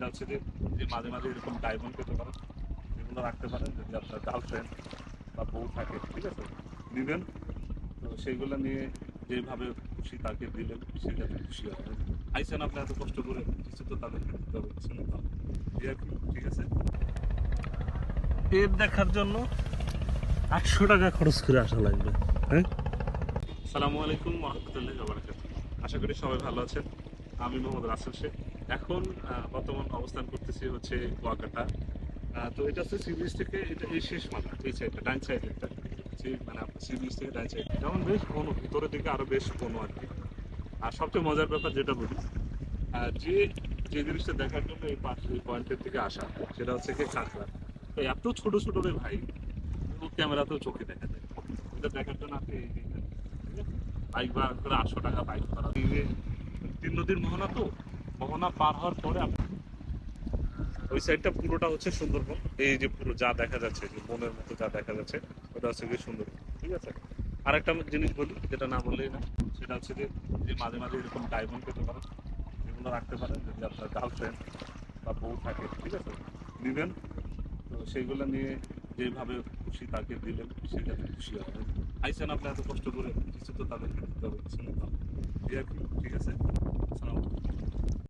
সেটা হচ্ছে যে যে মাঝে মাঝে এরকম ডায়মন্ড পেতে পারেন যেগুলো রাখতে পারেন যদি আপনার গার্লফ্রেন্ড বা বউ থাকে ঠিক আছে? নেবেন তো সেইগুলো নিয়ে যেভাবে খুশি তাকে দিলেন সে যাতে খুশি হবে। আইসেন আপনি এত কষ্ট করে কিছু তো তাদেরকে দিতে হবে কিছু না ঠিক আছে? এর দেখার জন্য আটশো টাকা খরচ করে আসা লাগবে হ্যাঁ? সালামু আলাইকুম রহমতুল্লাহ আশা করি সবাই ভালো আছেন। আমি মোহাম্মদ রাসেল শেখ। এখন বর্তমান অবস্থান করতেছি হচ্ছে কুয়াকাটা। তো এটা হচ্ছে সি বিচ থেকে, এটা এই শেষ মাথা এই সাইডটা ডান সাইড একটা। মানে আপনার সি বিচ থেকে ডান সাইড যেমন বেশ কোনো ভিতরের দিকে আরও বেশ কোনো আর কি। আর সবচেয়ে মজার ব্যাপার যেটা বলি যে যে জিনিসটা দেখার জন্য এই এই পয়েন্টের থেকে আসা, সেটা হচ্ছে কি কাঁকড়া। তো এত ছোট ছোট রে ভাই ও ক্যামেরাতেও চোখে দেখা যায়। এটা দেখার জন্য আপনি বাইক ভাড়া করে আটশো টাকা বাইক দিয়ে তিন নদীর মোহনা তো মোহনা পার হওয়ার পরে ওই সাইডটা পুরোটা হচ্ছে সুন্দরবন। এই যে পুরো যা দেখা যাচ্ছে, যে বনের মতো যা দেখা যাচ্ছে, ওটা হচ্ছে গিয়ে সুন্দরবন, ঠিক আছে? আর একটা জিনিস বলি, যেটা না বললেই না, সেটা হচ্ছে যে যে মাঝে মাঝে এরকম ডায়মন্ড পেতে পারেন যেগুলো রাখতে পারেন, যদি আপনার গার্লফ্রেন্ড বা বউ থাকে, ঠিক আছে? নেবেন, তো সেইগুলো নিয়ে যেভাবে খুশি তাকে দিলেন সে যাতে খুশি হবে। আইসেন আপনি এত কষ্ট করে, কিছু তো তাদেরকে দিতে হবে ঠিক আছে?